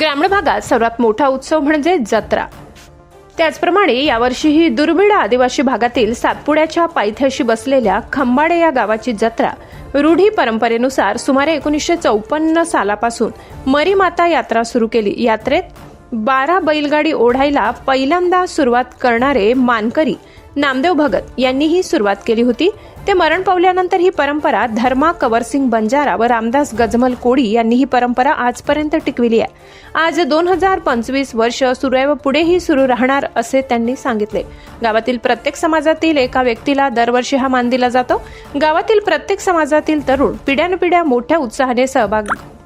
ग्रामीण भागात सर्वात मोठा उत्सव म्हणजे जत्रा. त्याचप्रमाणे यावर्षीही दुर्मिळ आदिवासी भागातील सातपुड्याच्या पायथ्याशी बसलेल्या खंबाडे या गावाची जत्रा रूढी परंपरेनुसार सुमारे एकोणीसशे चौपन्न सालापासून मरीमाता यात्रा सुरू केली. यात्रेत बारा बैलगाडी ओढायला पहिल्यांदा सुरुवात करणारे मानकरी नामदेव भगत यांनी ही सुरुवात केली होती. ते मरण पावल्यानंतर ही परंपरा धर्मा कवरसिंग बंजारा व रामदास गजमल कोडी यांनी ही परंपरा आजपर्यंत टिकविली आहे. आज दोन हजार पंचवीस वर्ष सुरू आहे व पुढेही सुरू राहणार असे त्यांनी सांगितले. गावातील प्रत्येक समाजातील एका व्यक्तीला दरवर्षी हा मान दिला जातो. गावातील प्रत्येक समाजातील तरुण पिढ्यानपिढ्या मोठ्या उत्साहाने सहभाग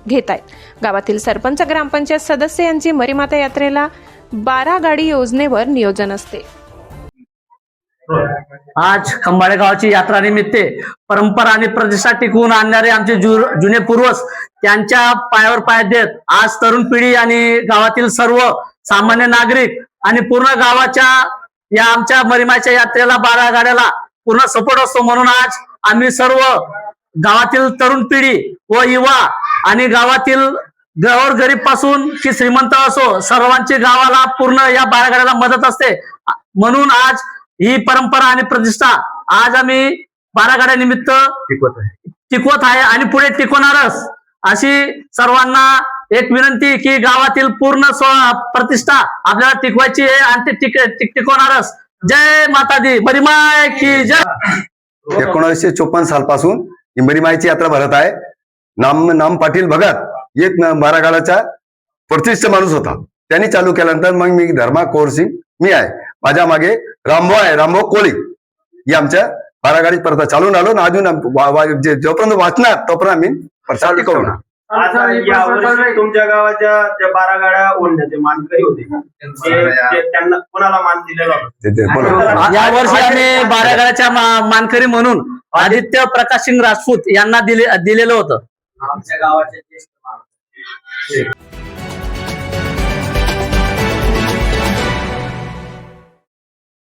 घेत आहेत. गावातील सरपंच ग्रामपंचायत सदस्य यांची मरीमाता यात्रेला बारा गाडी योजनेवर नियोजन असते. आज खंबाळे गावाची यात्रा निमित्त परंपरा आणि प्रतिष्ठा टिकवून आणणारे आमचे जुने पूर्वज त्यांच्या पायावर पाय देत आज तरुण पिढी आणि गावातील सर्व सामान्य नागरिक आणि पूर्ण गावाच्या या आमच्या मरिमाच्या यात्रेला बारा गाड्याला पूर्ण सपोर्ट असतो. म्हणून आज आम्ही सर्व गावातील तरुण पिढी व युवा आणि गावातील गौर गरीबपासून की श्रीमंत असो सर्वांची गावाला पूर्ण या बारागाड्याला मदत असते. म्हणून आज ही परंपरा आणि प्रतिष्ठा आज आम्ही बारा गाड्या निमित्त टिकवत आहे. टिकवत आहे आणि पुढे टिकवणारच अशी सर्वांना एक विनंती की गावातील पूर्ण प्रतिष्ठा आपल्याला टिकवायची आहे आणि ते टिक टिक- टिकवणारच. जय माता दी बरीमाय की जय. एकोणीसशे चोपन्न सालपासून ही मरीमाईची यात्रा भरत आहे. नाम नाम पाटील भगत एक बारागाडाचा प्रतिष्ठ माणूस होता. त्यांनी चालू केल्यानंतर मग मी धर्मा कोरसिंग मी आहे. माझ्या मागे रामभाऊ आहे रामभाऊ कोळी. ही आमच्या बारागाडी परत चालून आलो ना अजून जोपर्यंत वाचणार तोपर्यंत आम्ही प्रसार टिकवणार. या तुमच्या गावाच्या ज्या बारा गाड्या ओढण्याचे मानकरी होते. त्यांना कोणाला मान दिलेला. या वर्षी आम्ही बारागडाच्या मानकरी म्हणून आदित्य प्रकाश सिंग राजपूत यांना दिले दिलेलं होतं. आमच्या गावाचे ज्येष्ठ.